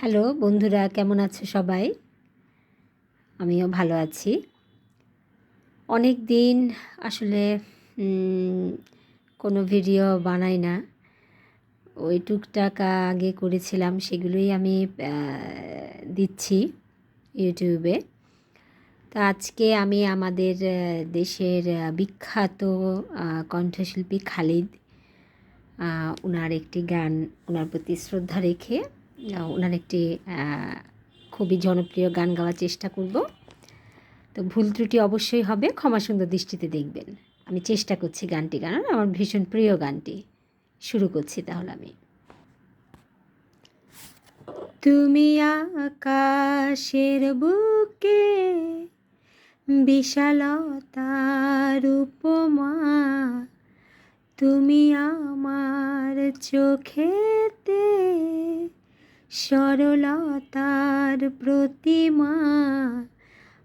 Hello বন্ধুরা, কেমন আছো সবাই? আমিও ভালো আছি। অনেক দিন আসলে কোনো ভিডিও বানাই না। ওই টুকটাক আগে করেছিলাম, সেগুলোই আমি দিচ্ছি ইউটিউবে। তা আজকে আমি আমাদের দেশের বিখ্যাত কণ্ঠশিল্পী খালিদ ওনার একটি গান ওনার প্রতি শ্রদ্ধা রেখে ওনার একটি খুবই জনপ্রিয় গান গাওয়ার চেষ্টা করব। তো ভুল ত্রুটি অবশ্যই হবে, ক্ষমা সুন্দর দৃষ্টিতে দেখবেন। আমি চেষ্টা করছি গানটি গান আমার ভীষণ প্রিয় গানটি। শুরু করছি তাহলে আমি। তুমি আকাশের বুকে বিশালতার উপমা, তুমি আমার চোখেতে সরলতার প্রতিমা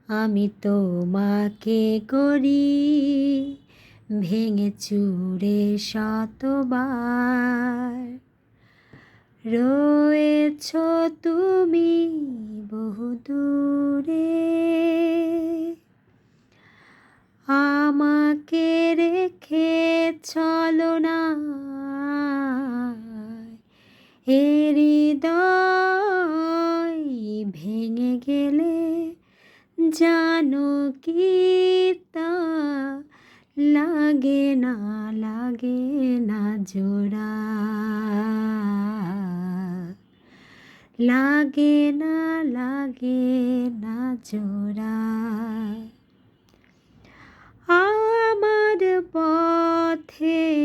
আমি তোমাকে করি। ভেঙে চুরে শতবার। রয়েছ তুমি জানো কি তা লাগে না লাগে না জোড়া। লাগে না লাগে না জোড়া। আমার পথে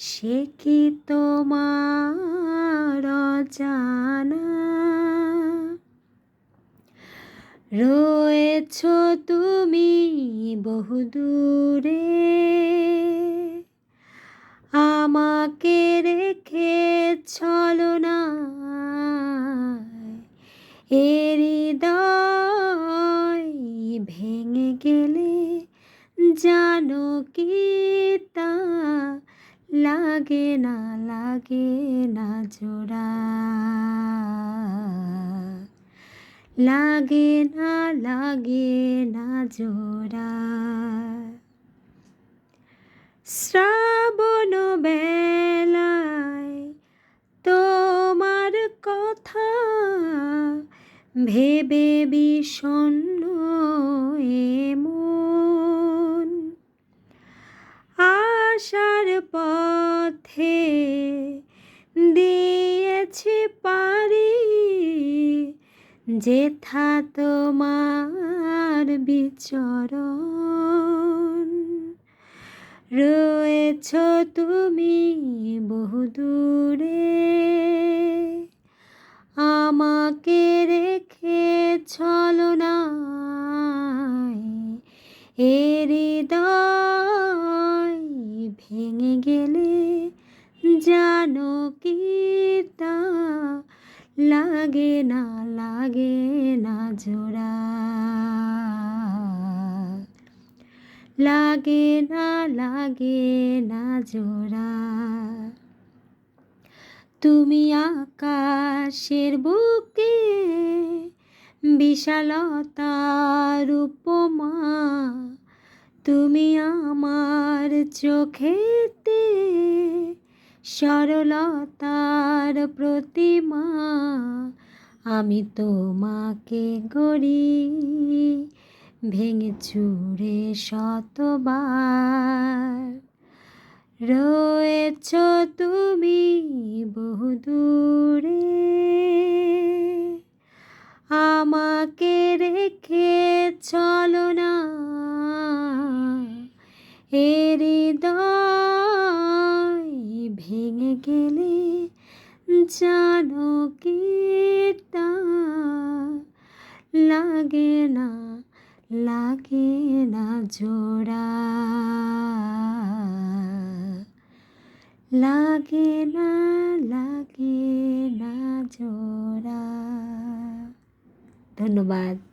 সে কি তোমার জানা রয়েছ তুমি বহু দূরে। আমাকে রেখে চলো লাগে না লাগে না জোড়া। লাগে না লাগে না জোড়া। শ্রাবণ বেলায় তোমার কথা ভেবে বিষণ্ণ এমন। আশার পথে দিয়েছি পারি যেথা তোমার বিচরণ। রয়েছ তুমি বহু দূরে আমাকে রেখে না লাগে না জোড়া। লাগে না লাগে না জোড়া। তুমি আকাশের বুকে বিশালতার উপমা। তুমি আমার চোখেতে সরলতার প্রতিমা। আমি তোমাকে গড়ি ভেঙে চুরে শতবার। রয়েছ তুমি বহু দূরে আমাকে রেখে চলো না। লাগে না লাগে না জোড়া। লাগে না লাগে না জোড়া। ধন্যবাদ।